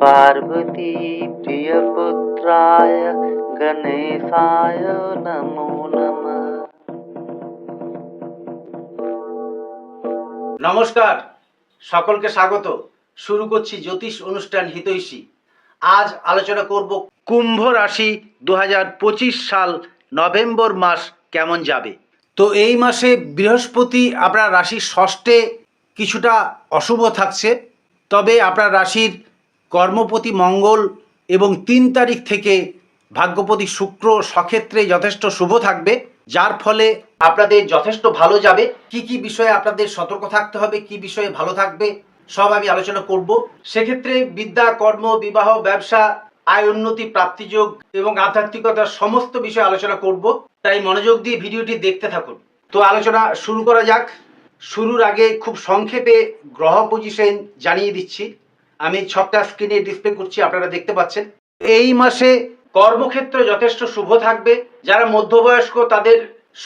पार्वती प्रियपुत्राय गणेशाय नमो नमः নমস্কার সকলকে স্বাগত শুরু করছি জ্যোতিষ অনুষ্ঠান হিতৈষী আজ আলোচনা করব কুম্ভ রাশি দু সাল নভেম্বর মাস কেমন যাবে তো এই মাসে বৃহস্পতি আপনার রাশির ষষ্ঠে কিছুটা অশুভ থাকছে তবে আপনার রাশির কর্মপতি মঙ্গল এবং তিন তারিখ থেকে ভাগ্যপতি শুক্র সক্ষেত্রে যথেষ্ট শুভ থাকবে, যার ফলে আপনাদের যথেষ্ট ভালো যাবে। কি কি বিষয়ে আপনাদের সতর্ক থাকতে হবে, কি বিষয়ে ভালো থাকবে, সব আমি আলোচনা করব। সেক্ষেত্রে বিদ্যা, কর্ম, বিবাহ, ব্যবসা, আয়, উন্নতি, প্রাপ্তিযোগ এবং আধ্যাত্মিকতার সমস্ত বিষয়ে আলোচনা করব। তাই মনোযোগ দিয়ে ভিডিওটি দেখতে থাকুন। তো আলোচনা শুরু করা যাক। শুরুর আগে খুব সংক্ষেপে গ্রহ পজিশন জানিয়ে দিচ্ছি। আমি ছকটা স্ক্রিনে ডিসপ্লে করছি, আপনারা দেখতে পাচ্ছেন। এই মাসে কর্মক্ষেত্র যথেষ্ট শুভ থাকবে। যারা মধ্যবয়স্ক, তাদের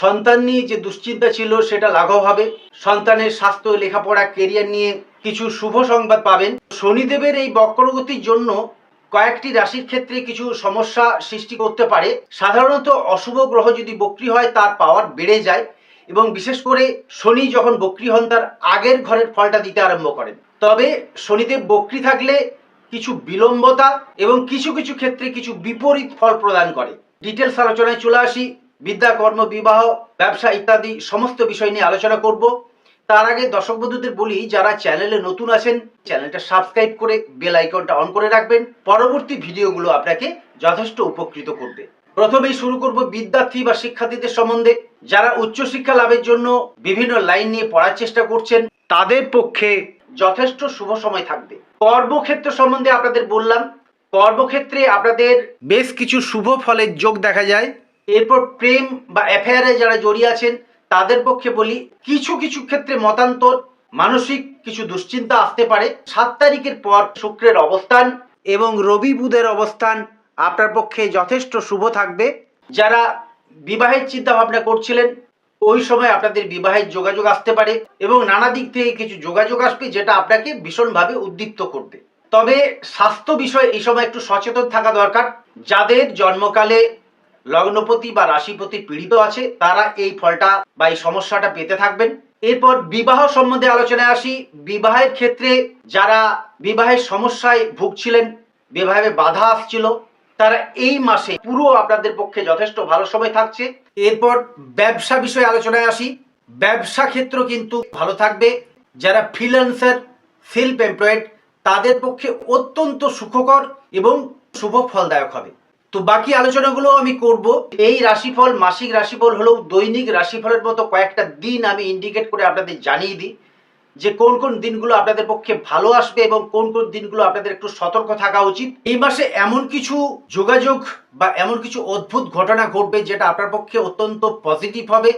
সন্তান নিয়ে যে দুশ্চিন্তা ছিল, সেটা লাঘব হবে। সন্তানের স্বাস্থ্য, লেখাপড়া কেরিয়ার নিয়ে কিছু শুভ সংবাদ পাবেন। শনিদেবের এই বক্রগতির জন্য কয়েকটি রাশির ক্ষেত্রে কিছু সমস্যা সৃষ্টি করতে পারে। সাধারণত অশুভ গ্রহ যদি বক্রি হয়, তার পাওয়ার বেড়ে যায় এবং বিশেষ করে শনি যখন বক্রি হন, তার আগের ঘরের ফলটা দিতে আরম্ভ করেন। তবে শনিদেব বক্রি থাকলে কিছু বিলম্বতা এবং কিছু কিছু ক্ষেত্রে কিছু বিপরীত ফল প্রদান করে। ডিটেলস আলোচনায় চলে আসি, বিদ্যা, কর্ম, বিবাহ, ব্যবসা ইত্যাদি সমস্ত বিষয় নিয়ে আলোচনা করব। তার আগে দর্শক বন্ধুদের বলি, যারা চ্যানেলে নতুন আছেন, চ্যানেলটা সাবস্ক্রাইব করে বেল আইকনটা অন করে রাখবেন। পরবর্তী ভিডিওগুলো আপনাকে যথেষ্ট উপকৃত করবে। প্রথমেই শুরু করব বিদ্যার্থী বা শিক্ষার্থীদের সম্বন্ধে। যারা উচ্চশিক্ষা লাভের জন্য বিভিন্ন লাইন নিয়ে পড়ার চেষ্টা করছেন, তাদের পক্ষে যথেষ্ট শুভ সময় থাকবে। কর্মক্ষেত্র সম্বন্ধে আপনাদের বললাম। কর্মক্ষেত্রে আপনাদের বেশ কিছু শুভ ফলের যোগ দেখা যায়। এরপর প্রেম বা অ্যাফেয়ারে যারা জড়িয়ে আছেন, তাদের পক্ষে বলি, কিছু কিছু ক্ষেত্রে মতান্তর, মানসিক কিছু দুশ্চিন্তা আসতে পারে। সাত তারিখের পর শুক্রের অবস্থান এবং রবি বুধের অবস্থান আপনার পক্ষে যথেষ্ট শুভ থাকবে। যারা বিবাহের চিন্তা ভাবনা করছিলেন ওই সময় আপনাদের বিবাহের যোগাযোগ আসতে পারে এবং নানা দিক থেকে কিছু যোগাযোগ আসবে যেটা আপনাকে ভীষণভাবে উদ্দীপ্ত করবে। তবে স্বাস্থ্য বিষয়ে এই সময় একটু সচেতন থাকা দরকার। যাদের জন্মকালে লগ্নপতি বা রাশিপতি পীড়িত আছে, তারা এই ফলটা বা এই সমস্যাটা পেতে থাকবেন। এরপর বিবাহ সম্বন্ধে আলোচনায় আসি। বিবাহের ক্ষেত্রে যারা বিবাহের সমস্যায় ভুগছিলেন, বিবাহে বাধা আসছিল। তারা এই মাসে পুরো আপনাদের পক্ষে যথেষ্ট ভালো সময় থাকছে। এরপর ব্যবসা বিষয়ে আলোচনায় আসি। ব্যবসা ক্ষেত্র কিন্তু ভালো থাকবে। যারা ফ্রিল্যান্সার সেলফ এমপ্লয়েড তাদের পক্ষে অত্যন্ত সুখকর এবং শুভ ফলদায়ক হবে। তো বাকি আলোচনাগুলো আমি করব। এই রাশিফল মাসিক রাশিফল হলেও দৈনিক রাশিফলের মতো কয়েকটা দিন আমি ইন্ডিকেট করে আপনাদের জানিয়ে দিই। যে কোন কোন দিনগুলো আপনাদের পক্ষে ভালো আসবে এবং কোন কোন দিনগুলো আপনাদের একটু সতর্ক থাকা উচিত। এই মাসে এমন কিছু যোগাযোগ বা এমন কিছু অদ্ভুত ঘটনা ঘটবে যেটা আপনার পক্ষে অত্যন্ত পজিটিভ হবে।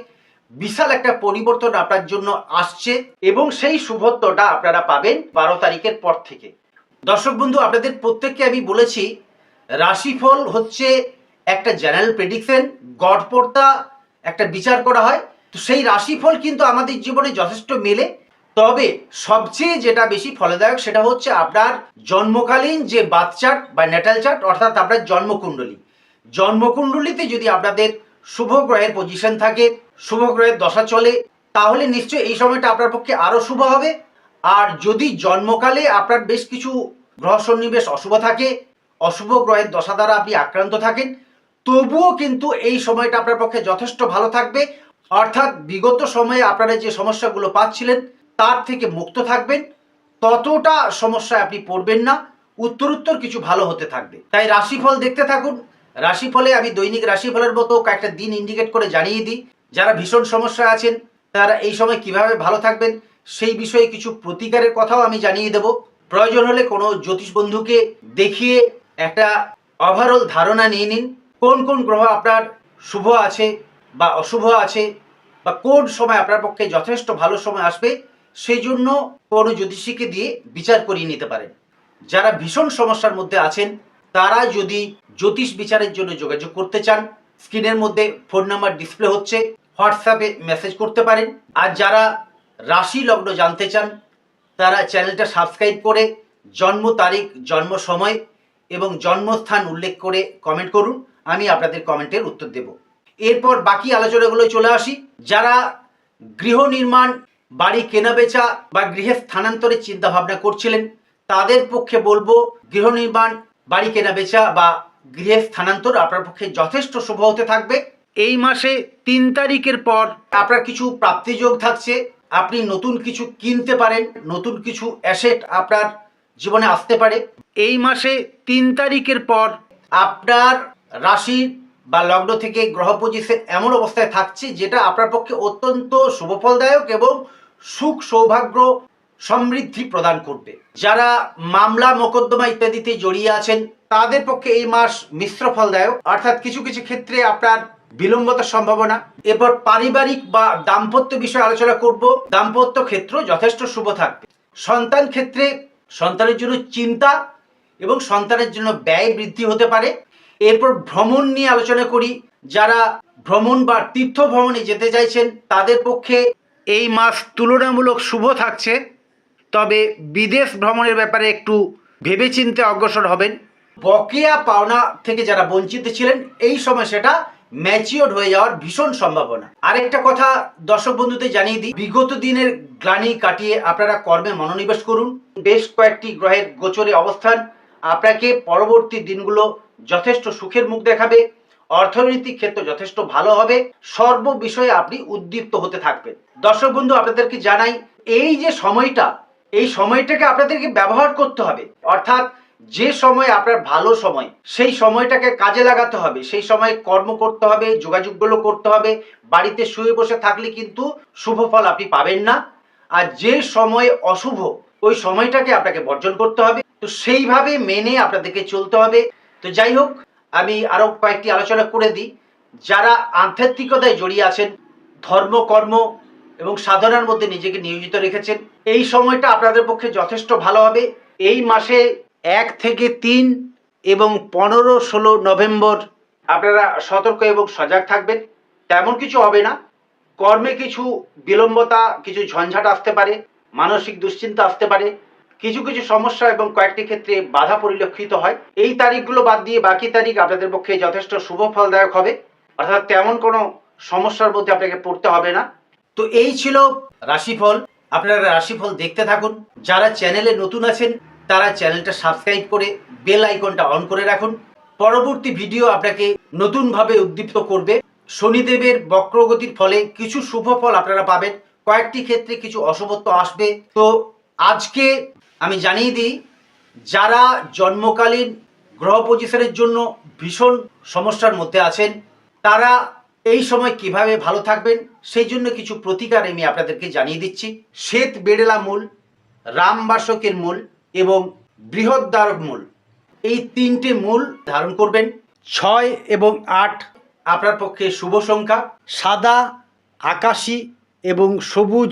বিশাল একটা পরিবর্তন আপনার জন্য আসছে এবং সেই শুভত্বটা আপনারা পাবেন বারো তারিখের পর থেকে। দর্শক বন্ধু, আপনাদের প্রত্যেককে আমি বলেছি, রাশিফল হচ্ছে একটা জেনারেল প্রেডিকশন গড়পড়তা একটা বিচার করা হয়। তো সেই রাশিফল কিন্তু আমাদের জীবনে যথেষ্ট মেলে। তবে সবচেয়ে যেটা বেশি ফলদায়ক সেটা হচ্ছে আপনার জন্মকালীন যে বার্থ চার্ট বা নেটাল চার্ট, অর্থাৎ আপনার জন্মকুণ্ডলী। জন্মকুণ্ডলীতে যদি আপনাদের শুভ গ্রহের পজিশন থাকে, শুভ গ্রহের দশা চলে, তাহলে নিশ্চয়ই এই সময়টা আপনার পক্ষে আরও শুভ হবে। আর যদি জন্মকালে আপনার বেশ কিছু গ্রহ সন্নিবেশ অশুভ থাকে, অশুভ গ্রহের দশা দ্বারা আপনি আক্রান্ত থাকেন, তবুও কিন্তু এই সময়টা আপনার পক্ষে যথেষ্ট ভালো থাকবে। অর্থাৎ বিগত সময়ে আপনারা যে সমস্যাগুলো পাচ্ছিলেন তার থেকে মুক্ত থাকবেন। ততটা সমস্যায় আপনি পড়বেন না। উত্তরোত্তর কিছু ভালো হতে থাকবে। তাই রাশিফল দেখতে থাকুন। রাশিফলে আমি দৈনিক রাশিফলের মতো কয়েকটা দিন ইন্ডিকেট করে জানিয়ে দিই। যারা ভীষণ সমস্যায় আছেন, তারা এই সময় কীভাবে ভালো থাকবেন, সেই বিষয়ে কিছু প্রতিকারের কথাও আমি জানিয়ে দেব। প্রয়োজন হলে কোনো জ্যোতিষ বন্ধুকে দেখিয়ে একটা ওভারঅল ধারণা নিয়ে নিন। কোন কোন গ্রহ আপনার শুভ আছে বা অশুভ আছে, বা কোন সময় আপনার পক্ষে যথেষ্ট ভালো সময় আসবে সেই জন্য কোনো জ্যোতিষীকে দিয়ে বিচার করিয়ে নিতে পারেন। যারা ভীষণ সমস্যার মধ্যে আছেন, তারা যদি জ্যোতিষ বিচারের জন্য যোগাযোগ করতে চান, স্ক্রিনের মধ্যে ফোন নাম্বার ডিসপ্লে হচ্ছে, হোয়াটসঅ্যাপে মেসেজ করতে পারেন। আর যারা রাশি লগ্ন জানতে চান, তারা চ্যানেলটা সাবস্ক্রাইব করে জন্ম তারিখ, জন্ম সময় এবং জন্মস্থান উল্লেখ করে কমেন্ট করুন, আমি আপনাদের কমেন্টের উত্তর দেব। এরপর বাকি আলোচনাগুলো চলে আসি। যারা গৃহ নির্মাণ বাড়ি কেনাবেচা বা গৃহে স্থানান্তরের চিন্তা ভাবনা করছিলেন। তাদের পক্ষে বলব, গৃহ নির্মাণ, বাড়ি কেনাবেচা বা গৃহে স্থানান্তর আপনার পক্ষে যথেষ্ট শুভ হতে থাকবে। এই মাসে তিন তারিখের পর আপনার কিছু প্রাপ্তিযোগ থাকছে। আপনি নতুন কিছু কিনতে পারেন, নতুন কিছু অ্যাসেট আপনার জীবনে আসতে পারে। এই মাসে তিন তারিখের পর আপনার রাশি বা লগ্ন থেকে গ্রহ পজিশন এমন অবস্থায় থাকছে যেটা আপনার পক্ষে অত্যন্ত শুভফলদায়ক এবং সুখ সৌভাগ্য সমৃদ্ধি প্রদান করবে। যারা মামলা, মোকদ্দমা ইত্যাদিতে জড়িয়ে আছেন, তাদের পক্ষে এই মাস মিশ্র ফলদায়ক। অর্থাৎ কিছু কিছু ক্ষেত্রে আপনার বিলম্বতার সম্ভাবনা। এরপর পারিবারিক বা দাম্পত্য বিষয়ে আলোচনা করব। দাম্পত্য ক্ষেত্র যথেষ্ট শুভ থাকবে। সন্তান ক্ষেত্রে সন্তানের জন্য চিন্তা এবং সন্তানের জন্য ব্যয় বৃদ্ধি হতে পারে। এরপর ভ্রমণ নিয়ে আলোচনা করি। যারা ভ্রমণ বা তীর্থ ভ্রমণে যেতে চাইছেন, তাদের পক্ষে এই মাস তুলনামূলক শুভ থাকছে। তবে বিদেশ ভ্রমণের ব্যাপারে একটু ভেবেচিন্তে অগ্রসর হবেন। বকেয়া পাওনা থেকে যারা বঞ্চিত ছিলেন, এই সময় সেটা ম্যাচিওর হয়ে যাওয়ার ভীষণ সম্ভাবনা। আরেকটা কথা দর্শক বন্ধুদের জানিয়ে দিই, বিগত দিনের গ্লানি কাটিয়ে আপনারা কর্মে মনোনিবেশ করুন। বেশ কয়েকটি গ্রহের গোচরে অবস্থান। আপনাকে পরবর্তী দিনগুলো যথেষ্ট সুখের মুখ দেখাবে, অর্থনৈতিক ক্ষেত্র যথেষ্ট ভালো হবে, সর্ব বিষয়ে আপনি উদ্দীপ্ত হতে থাকবেন। দর্শক বন্ধু, আপনাদেরকে জানাই, এই যে সময়টা, এই সময়টাকে আপনাদেরকে ব্যবহার করতে হবে। অর্থাৎ যে সময় আপনার ভালো সময়, সেই সময়টাকে কাজে লাগাতে হবে। সেই সময় কর্ম করতে হবে, যোগাযোগগুলো করতে হবে, বাড়িতে শুয়ে বসে থাকলে কিন্তু শুভ ফল আপনি পাবেন না। আর যে সময় অশুভ, ওই সময়টাকে আপনাকে বর্জন করতে হবে। তো সেইভাবে মেনে আপনাদেরকে চলতে হবে। তো যাই হোক, আমি আরও কয়েকটি আলোচনা করে দিই। যারা আধ্যাত্মিকতায় জড়িয়ে আছেন, ধর্ম, কর্ম এবং সাধনার মধ্যে নিজেকে নিয়োজিত রেখেছেন, এই সময়টা আপনাদের পক্ষে যথেষ্ট ভালো হবে। এই মাসে এক থেকে তিন এবং পনেরো, ষোলো নভেম্বর আপনারা সতর্ক এবং সজাগ থাকবেন। তেমন কিছু হবে না। কর্মে কিছু বিলম্বতা, কিছু ঝঞ্ঝাট আসতে পারে, মানসিক দুশ্চিন্তা আসতে পারে। কিছু কিছু সমস্যা এবং কয়েকটি ক্ষেত্রে বাধা পরিলক্ষিত হয়। এই তারিখগুলো বাদ দিয়ে বাকি তারিখ আপনাদের পক্ষে যথেষ্ট শুভ ফলদায়ক হবে। অর্থাৎ তেমন কোনো সমস্যার মধ্যে আপনাকে পড়তে হবে না। তো এই ছিল রাশিফল। আপনারা রাশিফল দেখতে থাকুন। যারা চ্যানেলে নতুন আছেন, তারা চ্যানেলটা সাবস্ক্রাইব করে বেল আইকনটা অন করে রাখুন। পরবর্তী ভিডিও আপনাকে নতুনভাবে উদ্দীপ্ত করবে। শনিদেবের বক্রগতির ফলে কিছু শুভ ফল আপনারা পাবেন। কয়েকটি ক্ষেত্রে কিছু অশুভত্ব আসবে। তো আজকে আমি জানিয়ে দিই, যারা জন্মকালীন গ্রহ পজিশনের জন্য ভীষণ সমস্যার মধ্যে আছেন, তারা এই সময় কীভাবে ভালো থাকবেন, সেই জন্য কিছু প্রতিকার আমি আপনাদেরকে জানিয়ে দিচ্ছি। শ্বেত বেড়েলা মূল রামবাসকের মূল এবং বৃহদ্বারক মূল, এই তিনটে মূল ধারণ করবেন। ছয় এবং আট আপনার পক্ষে শুভ সংখ্যা, সাদা, আকাশি এবং সবুজ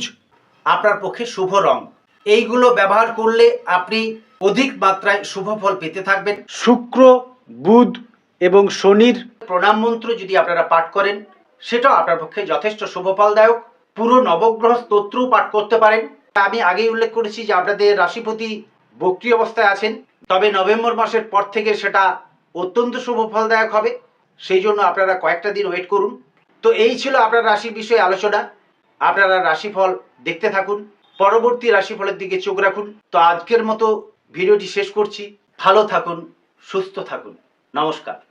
আপনার পক্ষে শুভ রং। এইগুলো ব্যবহার করলে আপনি অধিক মাত্রায় শুভ ফল পেতে থাকবেন। শুক্র বুধ এবং শনির প্রণাম মন্ত্র যদি আপনারা পাঠ করেন সেটাও আপনার পক্ষে যথেষ্ট শুভ ফলদায়ক পুরো নবগ্রহ স্তোত্রও পাঠ করতে পারেন। আমি আগেই উল্লেখ করেছি যে আপনাদের রাশিপতি বক্রি অবস্থায় আছেন তবে নভেম্বর মাসের পর থেকে সেটা অত্যন্ত শুভ ফলদায়ক হবে। সেই জন্য আপনারা কয়েকটা দিন ওয়েট করুন। তো এই ছিল আপনার রাশির বিষয়ে আলোচনা। আপনারা রাশিফল দেখতে থাকুন। পরবর্তী রাশিফলের দিকে চোখ রাখুন। তো আজকের মতো ভিডিওটি শেষ করছি। ভালো থাকুন, সুস্থ থাকুন। নমস্কার।